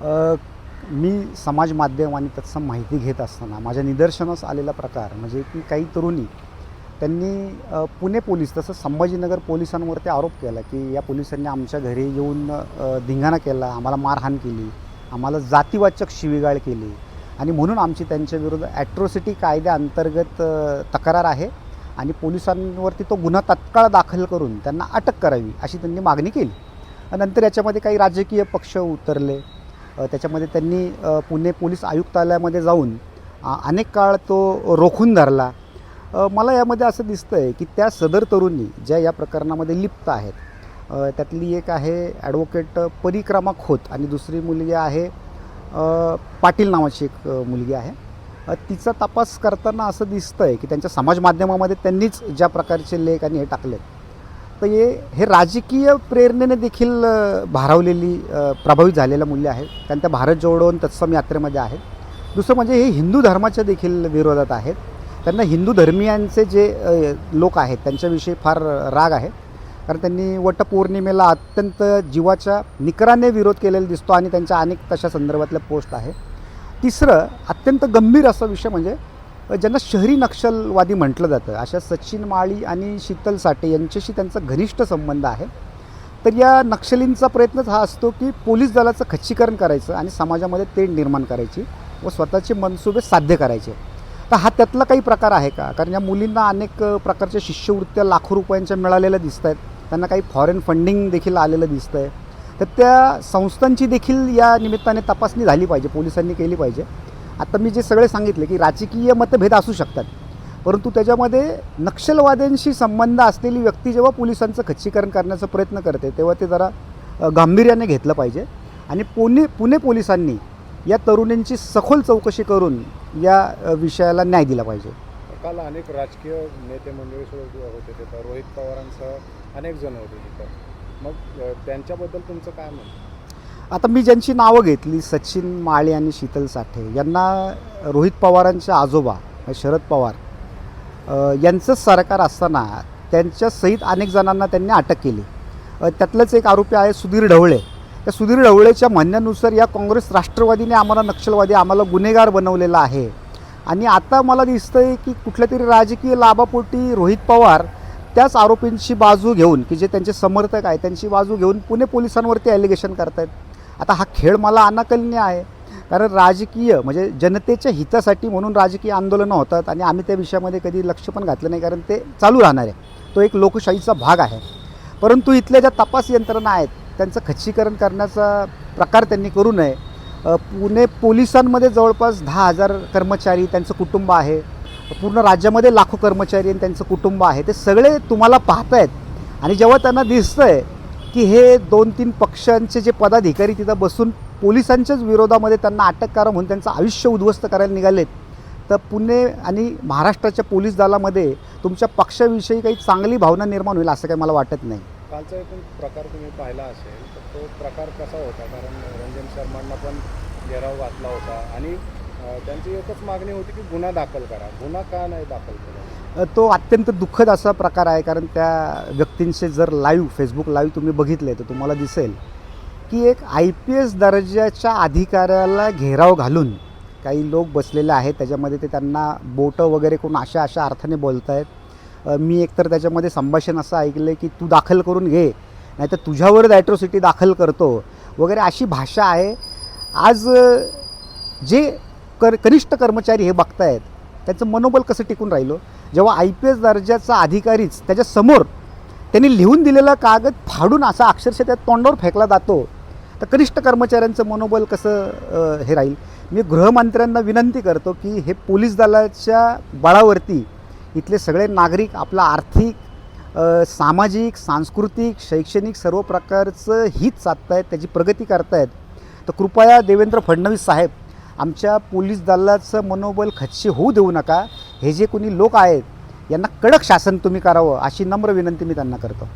मी समाज माध्यम आणि तत्सम माहिती घेत असताना माझ्या निदर्शनास आलेला प्रकार म्हणजे की काही तरुणी त्यांनी पुणे पोलीस तसं संभाजीनगर पोलिसांवरती आरोप केला की या पोलिसांनी आमच्या घरी येऊन धिंगाणा केला आम्हाला मारहाण केली आम्हाला जातीवाचक शिवीगाळ केली आणि म्हणून आमची त्यांच्या विरुद्ध ॲट्रॉसिटी कायद्याअंतर्गत तक्रार आहे आणि पोलिसांवरती तो गुन्हा तत्काळ दाखल करून त्यांना अटक करावी अशी त्यांनी मागणी केली. नंतर याच्यामध्ये काही राजकीय पक्ष उतरले. त्याच्यामध्ये त्यांनी पुणे पोलीस आयुक्तालयामध्ये जाऊन अनेक काळ तो रोखून धरला. मला यामध्ये असं दिसतं आहे की त्या सदर तरुणी ज्या या प्रकरणामध्ये लिप्त आहेत त्यातली एक आहे ॲडव्होकेट परिक्रमा खोत आणि दुसरी मुलगी आहे पाटील नावाची एक मुलगी आहे. तिचा तपास करताना असं दिसतं आहे की त्यांच्या समाज माध्यमामध्ये त्यांनीच ज्या प्रकारचे लेख आणि हे टाकलेत तर हे हे राजकीय प्रेरणेने देखील भारावलेली प्रभावित झालेलं मूल्य आहे. कारण त्या भारत जोडो आणि तत्सम यात्रेमध्ये आहेत दुसरं म्हणजे हे हिंदू धर्माच्या देखील विरोधात आहेत. त्यांना हिंदू धर्मियांचे जे लोक आहेत त्यांच्याविषयी फार राग आहे. कारण त्यांनी वटपौर्णिमेला अत्यंत जीवाच्या निकराने विरोध केलेला दिसतो आणि त्यांच्या अनेक तशा संदर्भातल्या पोस्ट आहे. तिसरं अत्यंत गंभीर असा विषय म्हणजे ज्यांना शहरी नक्षलवादी म्हटलं जातं अशा सचिन माळी आणि शीतल साठे यांच्याशी त्यांचा घनिष्ठ संबंध आहे. तर या नक्षलींचा प्रयत्नच हा असतो की पोलीस दलाचं खच्चीकरण करायचं आणि समाजामध्ये तेढ निर्माण करायची व स्वतःचे मनसुबे साध्य करायचे. तर हा त्यातला काही प्रकार आहे का? कारण या मुलींना अनेक प्रकारच्या शिष्यवृत्त्या लाखो रुपयांच्या मिळालेल्या दिसत आहेत त्यांना काही फॉरेन फंडिंग देखील आलेलं दिसतं आहे तर त्या संस्थांची देखील या निमित्ताने तपासणी झाली पाहिजे पोलिसांनी केली पाहिजे. आता मी जे सगळे सांगितले की राजकीय मतभेद असू शकतात परंतु त्याच्यामध्ये नक्षलवाद्यांशी संबंध असलेली व्यक्ती जेव्हा पोलिसांचं खच्चीकरण करण्याचा प्रयत्न करते तेव्हा ते जरा गांभीर्याने घेतलं पाहिजे. आणि पुणे पुणे पोलिसांनी या तरुणींची सखोल चौकशी करून या विषयाला न्याय दिला पाहिजे. काल अनेक राजकीय नेते मंडळी होते तिथं रोहित पवारांसह अनेक जण होते तिथं. मग त्यांच्याबद्दल तुमचं काय म्हणणं? आता मी ज्यांची नावं घेतली सचिन माळे आणि शीतल साठे यांना रोहित पवारांचे आजोबा शरद पवार यांचंच सरकार असताना त्यांच्यासहित अनेक जणांना त्यांनी अटक केली. त्यातलंच एक आरोपी आहे सुधीर ढवळे. त्या सुधीर ढवळेच्या म्हणण्यानुसार या काँग्रेस राष्ट्रवादीने आम्हाला नक्षलवादी आम्हाला गुन्हेगार बनवलेला आहे. आणि आता मला दिसतंय की कुठल्या तरी राजकीय लाभापोटी रोहित पवार त्याच आरोपींची बाजू घेऊन की जे त्यांचे समर्थक आहे त्यांची बाजू घेऊन पुणे पोलिसांवरती ॲलिगेशन करतायत. आता हा खेळ मला अनाकलनीय आहे. कारण राजकीय म्हणजे जनतेच्या हितासाठी म्हणून राजकीय आंदोलनं होतात आणि आम्ही त्या विषयामध्ये कधी लक्ष पण घातलं नाही कारण ते चालू राहणार आहे. तो एक लोकशाहीचा भाग आहे. परंतु इथल्या ज्या तपास यंत्रणा आहेत त्यांचं खच्चीकरण करण्याचा प्रकार त्यांनी करू नये. पुणे पोलिसांमध्ये जवळपास दहा हजार कर्मचारी त्यांचं कुटुंब आहे. पूर्ण राज्यामध्ये लाखो कर्मचारी आणि त्यांचं कुटुंब आहे. ते सगळे तुम्हाला पाहतायत. आणि जेव्हा त्यांना दिसतं आहे की हे दोन तीन पक्षांचे जे पदाधिकारी तिथं बसून पोलिसांच्याच विरोधामध्ये त्यांना अटक करा म्हणून त्यांचं आयुष्य उद्ध्वस्त करायला निघालेत. तर पुणे आणि महाराष्ट्राच्या पोलीस दलामध्ये तुमच्या पक्षाविषयी काही चांगली भावना निर्माण होईल असं काही मला वाटत नाही. कालचा एकूण प्रकार तुम्ही पाहिला असेल तर तो प्रकार कसा होता? कारण रंजन शर्मांना पण घेराव घातला होता आणि त्यांची एकच मागणी होती की गुन्हा दाखल करा. गुन्हा का नाही दाखल केला? तो अत्यंत दुःखद असा प्रकार आहे कारण त्या व्यक्तींचे जर लाईव्ह फेसबुक लाईव्ह तुम्ही बघितले तर तुम्हाला दिसेल की एक आय पी एस दर्जाच्या अधिकाऱ्याला घेराव घालून काही लोक बसलेले आहेत. त्याच्यामध्ये ते त्यांना बोटं वगैरे करून अशा अशा अर्थाने बोलत आहेत मी एकतर त्याच्यामध्ये संभाषण असं ऐकलं की तू दाखल करून घे नाहीतर तुझ्यावरच ॲट्रोसिटी दाखल करतो वगैरे अशी भाषा आहे. आज जे कर कनिष्ठ कर्मचारी हे बघतायत त्याचं मनोबल कसं टिकून राहिलं? जेव्हा आय पी एस दर्जाचा अधिकारीच त्याच्यासमोर त्यांनी लिहून दिलेला कागद फाडून असा अक्षरशः त्या तोंडावर फेकला जातो तर कनिष्ठ कर्मचाऱ्यांचं मनोबल कसं हे राहील? मी गृहमंत्र्यांना विनंती करतो की हे पोलीस दलाच्या बळावरती इथले सगळे नागरिक आपला आर्थिक सामाजिक सांस्कृतिक शैक्षणिक सर्व प्रकारचं हित साधतायत त्याची प्रगती करतायत. तर कृपया देवेंद्र फडणवीस साहेब आमच्या पोलीस दलाचं मनोबल खच्ची होऊ देऊ नका. हे जे कोणी लोक आहेत यांना कडक शासन तुम्ही करावं अशी नम्र विनंती मी त्यांना करतो.